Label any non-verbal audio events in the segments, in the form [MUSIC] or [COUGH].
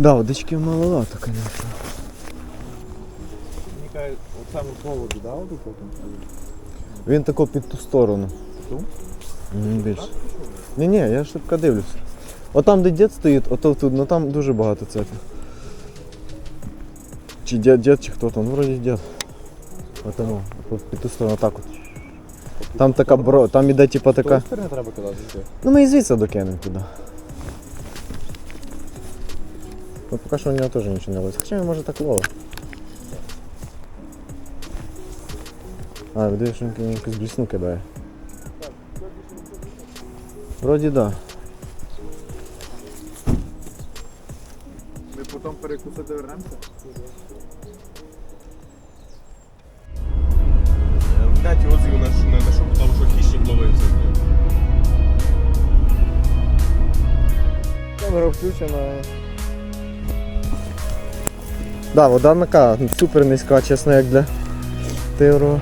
Да, водички маловато, звісно. Мені от саме поводу, да, от потім? Він тако під ту сторону. Ту? Мгм, більше. Ні, ні, я шибко дивлюся. От там, де дід стоїть, ото тут, ну там дуже багато цепів. Чи дід, дід, чи хто там, ну вроді дід. Отому, от під ту сторону, так от. Там така бро, там іде типа така. Тої сторони треба кидати. чи? Ну ми і звідси докинемо туди. Ну поки що у нього теж нічого не ловить. Хоча він може так ловить. А, видиш, що він якусь блісну кидає. Вроді да. Ми потім перекусити вернемося? Блять, отзывы на, ш- на, на що, там що хищник ловився. Камера включена. Да, вода така супер низька, чесно, як для тигру.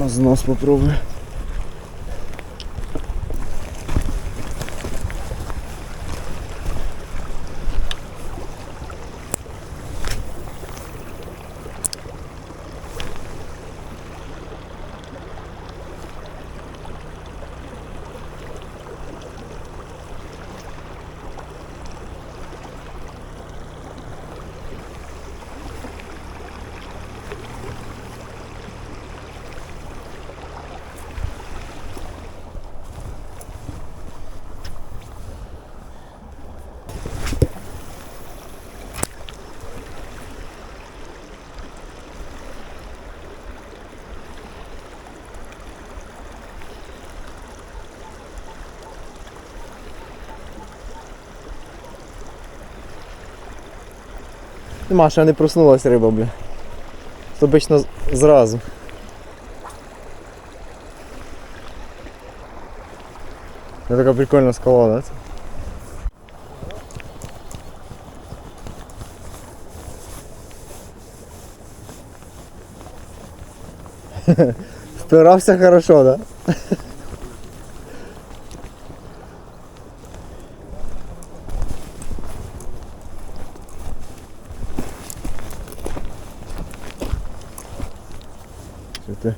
На знос попробую. Нема, ще не проснулась риба, бля. То обично зразу. Це така прикольна скала, да? це? [LAUGHS] Впирався хорошо, да? kötü.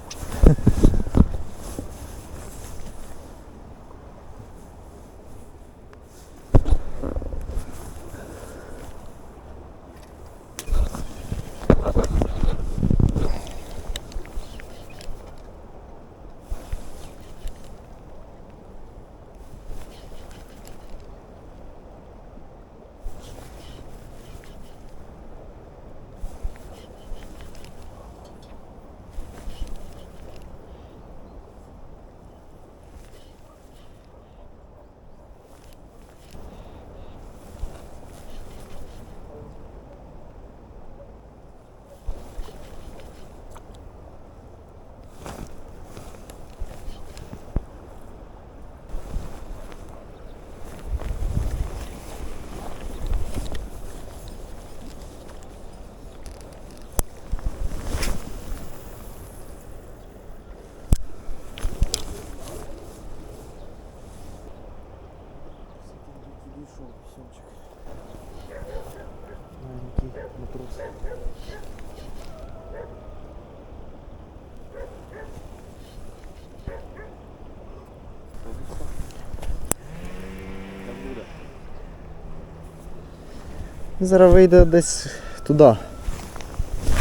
Зараз вийде десь туди.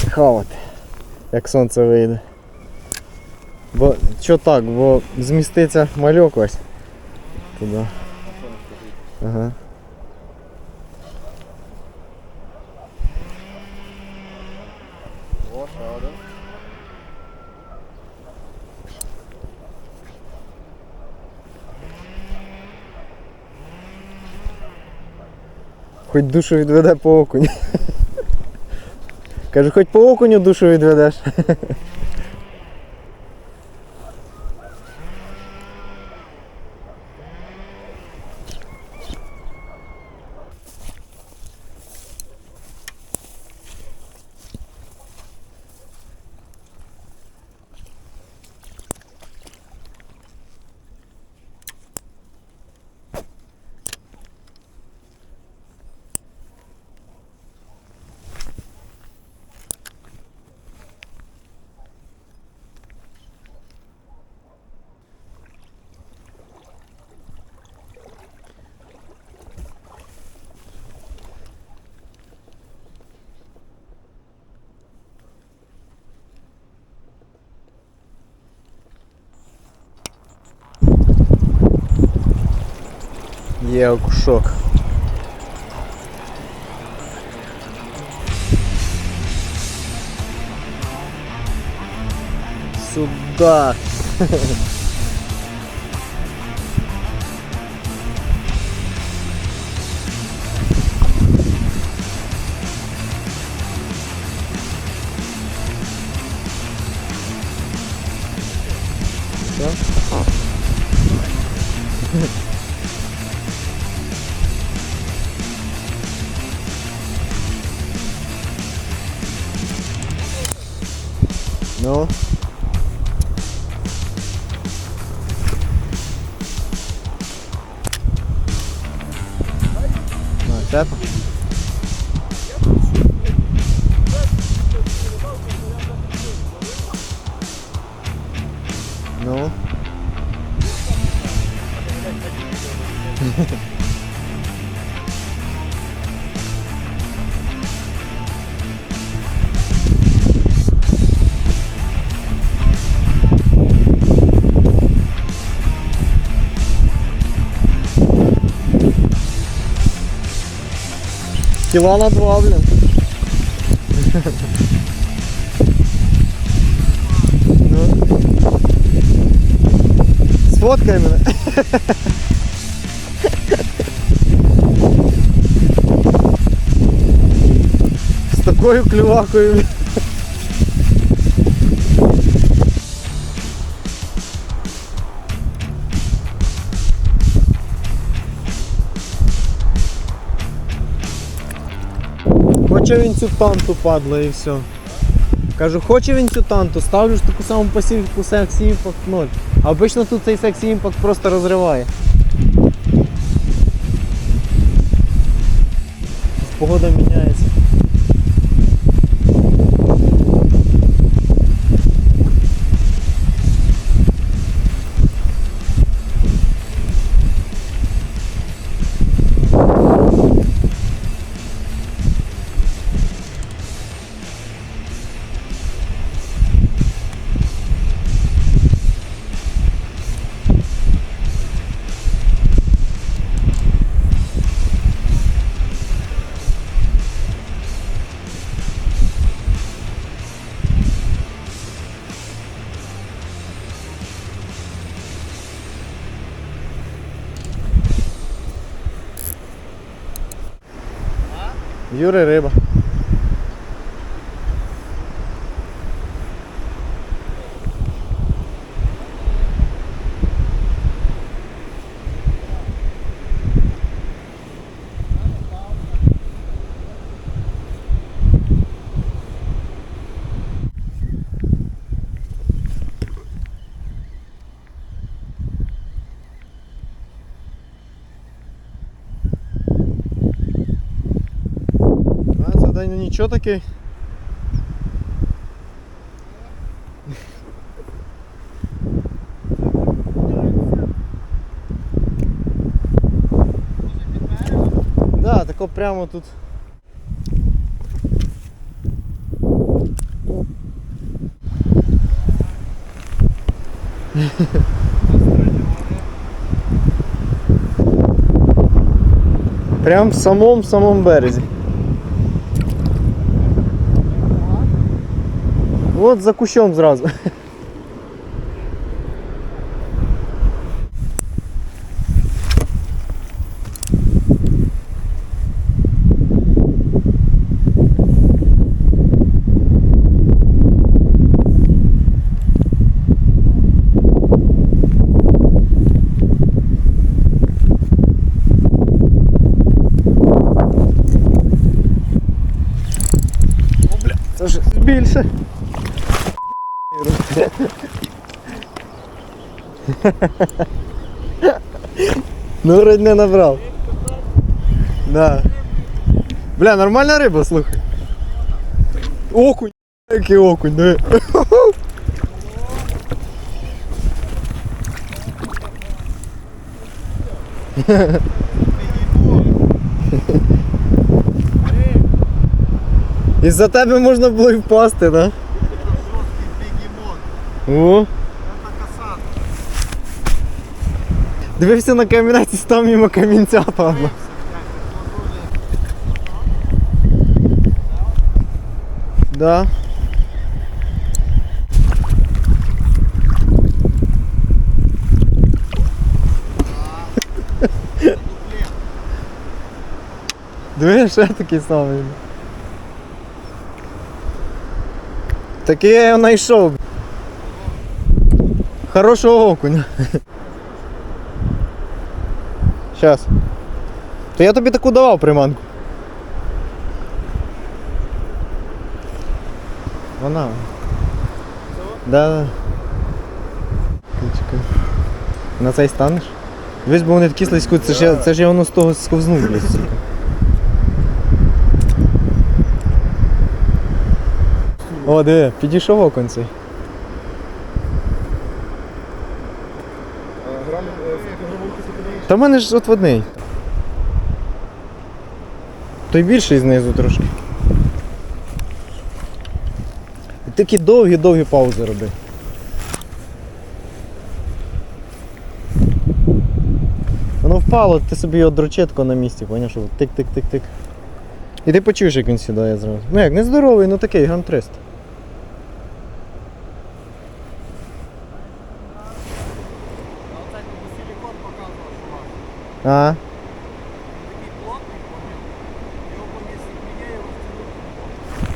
Хавати. Як сонце вийде. Бо що так, бо зміститься мальок ось. Туди. Ага. О, ще один. Хоч душу відведе по окуню. Кажу, хоч по окуню душу відведеш. Є окушок. Сюда. [LAUGHS] Кіла на два, блін. Ну. Сфоткай мене. З такою клювакою. Хоче він цю танту падла і все. Кажу, хоче він цю танту, ставлю ж таку саму пасівку Sexy імпакт 0. А обично тут цей сексі імпакт просто розриває. Погода міняється. ಇವರೇ ರೇಬಾ день нічого такий. Да, тако прямо тут. Прям в самом-самом березі. От за кущом зразу. Ну, вроде не набрав. Да. Бля, нормальна риба, слухай. Окунь, який окунь, диви. Із-за тебе можна було і впасти, да? О. Дивився на камінець і став мимо камінця, Павло. Да. Диви, ще такий самий. Такий я його знайшов. Хорошого окуня. Щас. То я тобі таку давав приманку. Вона. Да. На цей станеш? Дивись, бо вони такі слизькі, це ж я, це ж я воно з того сковзнув, блядь. сука. О, диви, підійшов окон цей. Та в мене ж от отводний. Той більший знизу трошки. І такі довгі-довгі паузи роби. Воно впало, ти собі його дрочетко на місці, поняв, тик-тик-тик-тик. І ти почуєш, як він сідає зразу. Ну як, не здоровий, ну такий, грам 300. А?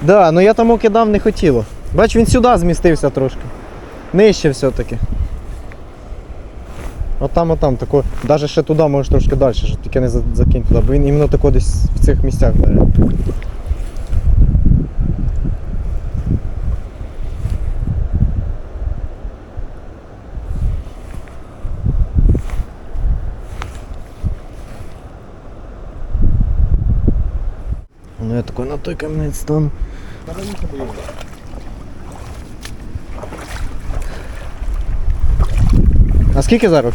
Да, ну я тому кидав не хотіло. Бач, він сюди змістився трошки. Нижче все-таки. Отам, отам, тако, навіть ще туди можеш трошки далі, щоб тільки не закинь туди, бо він іменно тако десь в цих місцях бере. Ну я такой на той камінець стану. А скільки зараз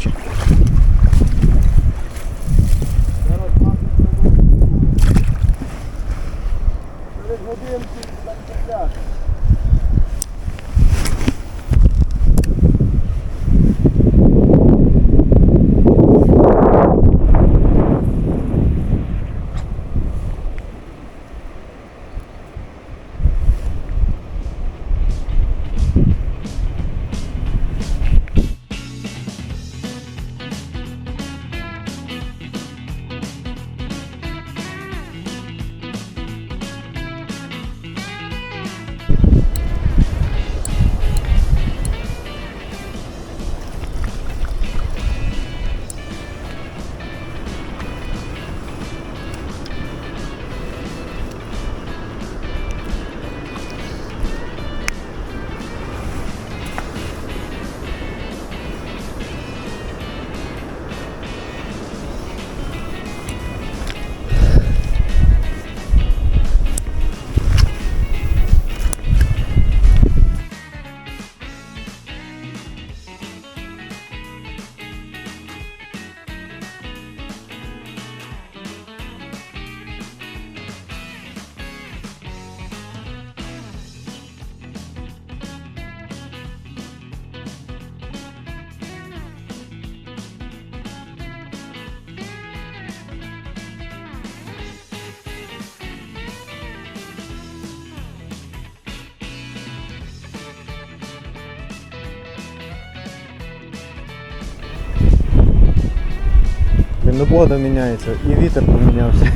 погода міняється, і вітер помінявся,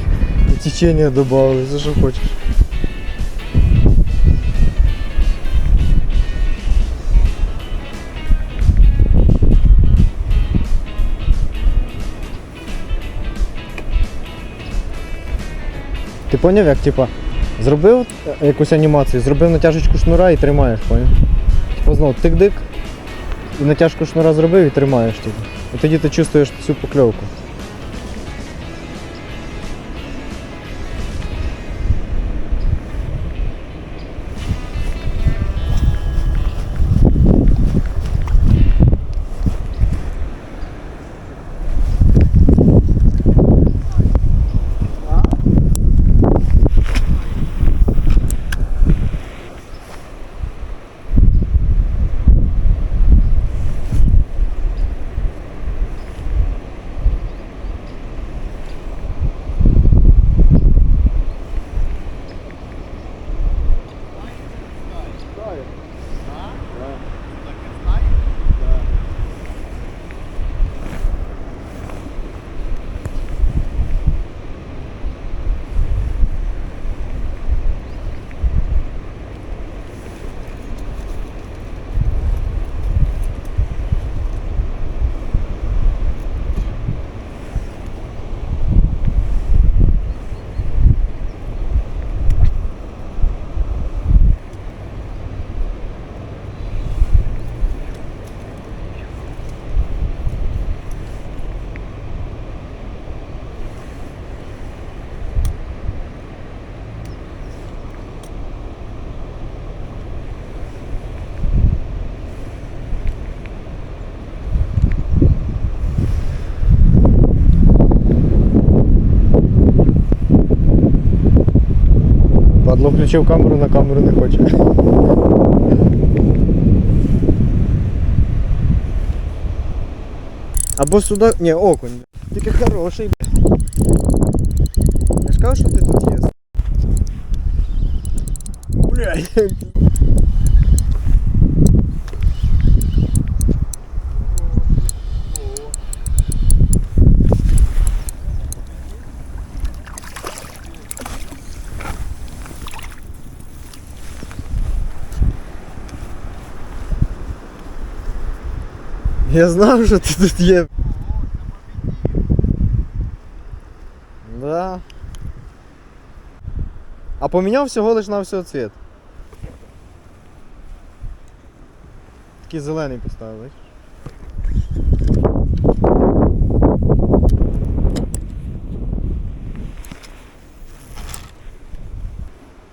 і [LAUGHS] течення додали, за що хочеш. Ти поняв, як типа зробив е, якусь анімацію, зробив натяжечку шнура і тримаєш, поняв? Типа знову тик-дик, і натяжку шнура зробив і тримаєш типу. І тоді ти чувствуєш всю покльовку. Падло включив камеру, на камеру не хоче. Або сюди. Ні, окунь. Тільки хороший, бля. Я ж кажу, що ти тут є. Блядь. Я знав, що ти тут є. Да. А поміняв всього лиш на всього цвіт. Такий зелений поставив, бачиш?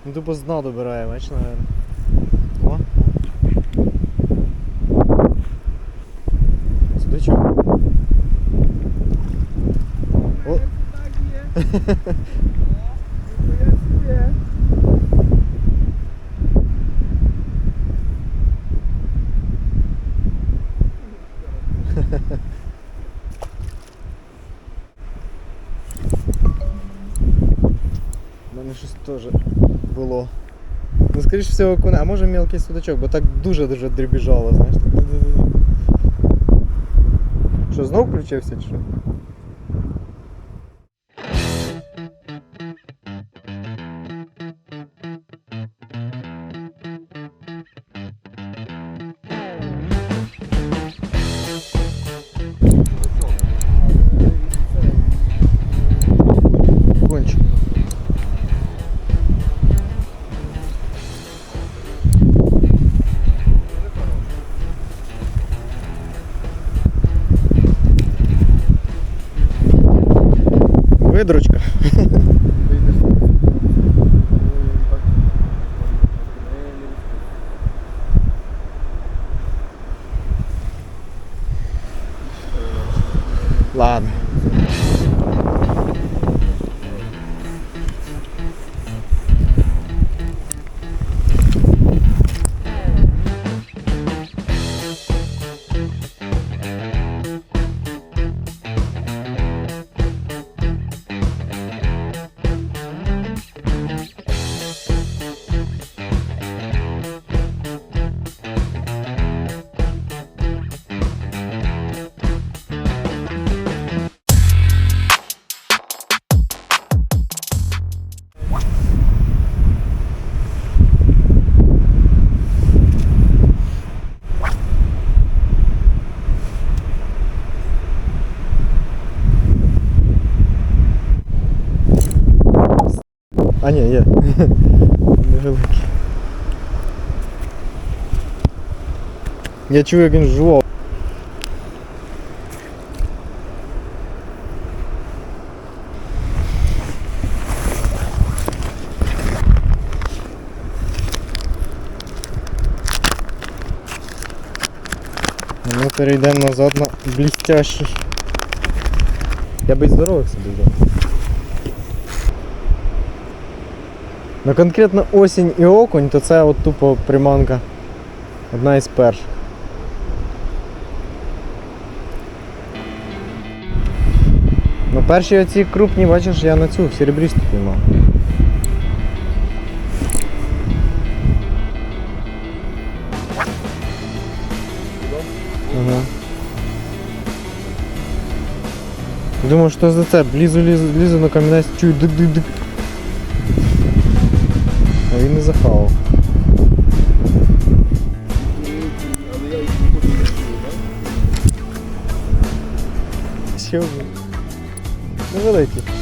Ну тупо з дна добирає, бачиш, наверное. О, о. Судачок. О. У мене щось теж було. Ну, скоріш а може мілкий судачок, бо так дуже-дуже дрібіжало, знаєш. Що, знов включився чи що? Ладно. А ні, є. [LAUGHS] Невеликий. Я чую, як він жував. А Ми перейдемо назад на блістящий. Я би й здорових собі взяв. Ну конкретно осінь і окунь, то це от тупо приманка. Одна із перших. Ну перші оці крупні, бачиш, я на цю серебрісту піймав. Думаю, що за це? Лізу, лізу, лізу на камінець, чую дик-дик-дик. чую, так? Що ви? Невеликий. [LAUGHS]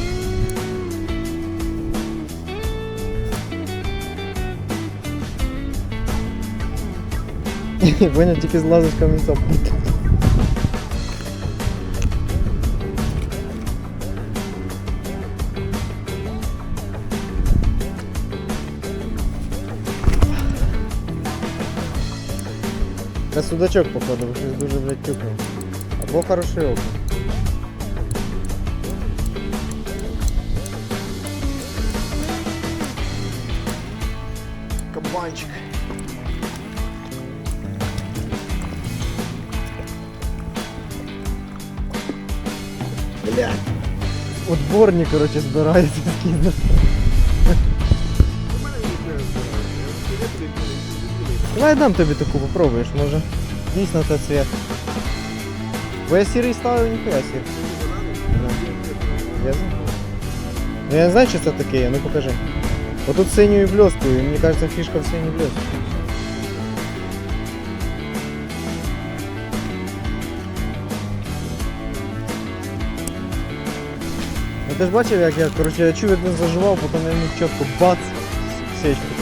Ваня тільки злазить з судачок, походу, бо щось дуже, блядь, тюкнув. Або хороший окунь. Кабанчик. Блядь. Отборні, коротше, збирається скинути. Давай я дам тобі таку, попробуєш, може. Дійсно це цвет. Бо я сірий ставив, ніхуя сірий. Я знаю. Ну, Я не знаю, що це таке, ну покажи. Отут синьою бльосткою, мені кажется, фішка в синій бльостці. Ну ти ж бачив, як я, коротше, я чув, як він заживав, потім я йому чітко бац, сечку.